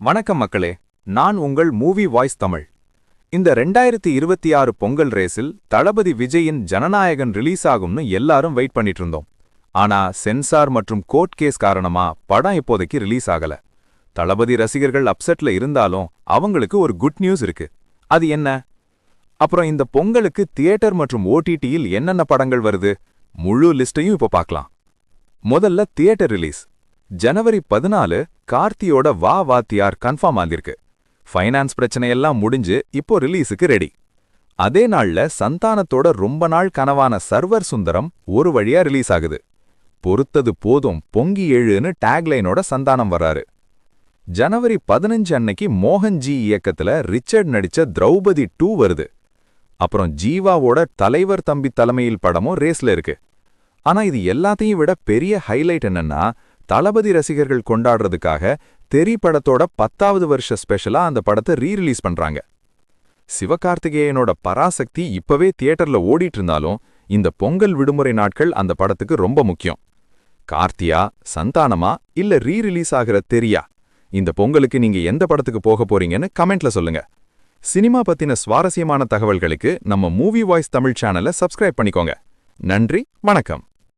வணக்கம் மக்களே நான் உங்கள் மூவி வாய்ஸ் தமிழ். இந்த ரெண்டாயிரத்தி இருபத்தி ஆறு பொங்கல் ரேஸில் தளபதி விஜயின் ஜனநாயகன் ரிலீஸ் ஆகும்னு எல்லாரும் வெயிட் பண்ணிட்டு இருந்தோம் ஆனா சென்சார் மற்றும் கோர்ட் கேஸ் காரணமா படம் இப்போதைக்கு ரிலீஸ் ஆகல. தளபதி ரசிகர்கள் அப்செட்ல இருந்தாலும் அவங்களுக்கு ஒரு குட் நியூஸ் இருக்கு. அது என்ன? அப்புறம் இந்த பொங்கலுக்கு தியேட்டர் மற்றும் ஓடிடியில் என்னென்ன படங்கள் வருது? முழு லிஸ்டையும் இப்போ பார்க்கலாம். முதல்ல தியேட்டர் ரிலீஸ் ஜனவரி பதினாலு கார்த்தியோட வா வாத்தியார் கன்ஃபார்ம் ஆகிருக்கு ஃபைனான்ஸ் பிரச்சனையெல்லாம் முடிஞ்சு இப்போ ரிலீஸுக்கு ரெடி. அதே நாள்ல சந்தானத்தோட ரொம்ப நாள் கனவான சர்வர் சுந்தரம் ஒரு வழியா ரிலீஸ் ஆகுது. பொறுத்தது போதும் பொங்கி எழுன்னு டேக்லைனோட சந்தானம் வர்றாரு. ஜனவரி பதினஞ்சு அன்னைக்கு மோகன்ஜி இயக்கத்துல ரிச்சர்ட் நடிச்ச திரௌபதி டூ வருது. அப்புறம் ஜீவாவோட தலைவர் தம்பி தலைமையில் படமும் ரேஸ்ல இருக்கு. ஆனா இது எல்லாத்தையும் விட பெரிய ஹைலைட் என்னன்னா தளபதி ரசிகர்கள் கொண்டாடுறதுக்காக தெரி படத்தோட பத்தாவது வருஷ ஸ்பெஷலா அந்த படத்தை ரீ ரிலீஸ் பண்றாங்க. சிவகார்த்திகேயனோட பராசக்தி இப்பவே தியேட்டர்ல ஓடிட்டு இருந்தாலும் இந்த பொங்கல் விடுமுறை நாட்கள் அந்த படத்துக்கு ரொம்ப முக்கியம். கார்த்தியா சந்தானமா இல்ல ரீ ரிலீஸ் ஆகிற தெரியா? இந்த பொங்கலுக்கு நீங்க எந்த படத்துக்கு போக போறீங்கன்னு கமெண்ட்ல சொல்லுங்க. சினிமா பத்தின சுவாரஸ்யமான தகவல்களுக்கு நம்ம மூவி வாய்ஸ் தமிழ் சேனலை சப்ஸ்கிரைப் பண்ணிக்கோங்க. நன்றி வணக்கம்.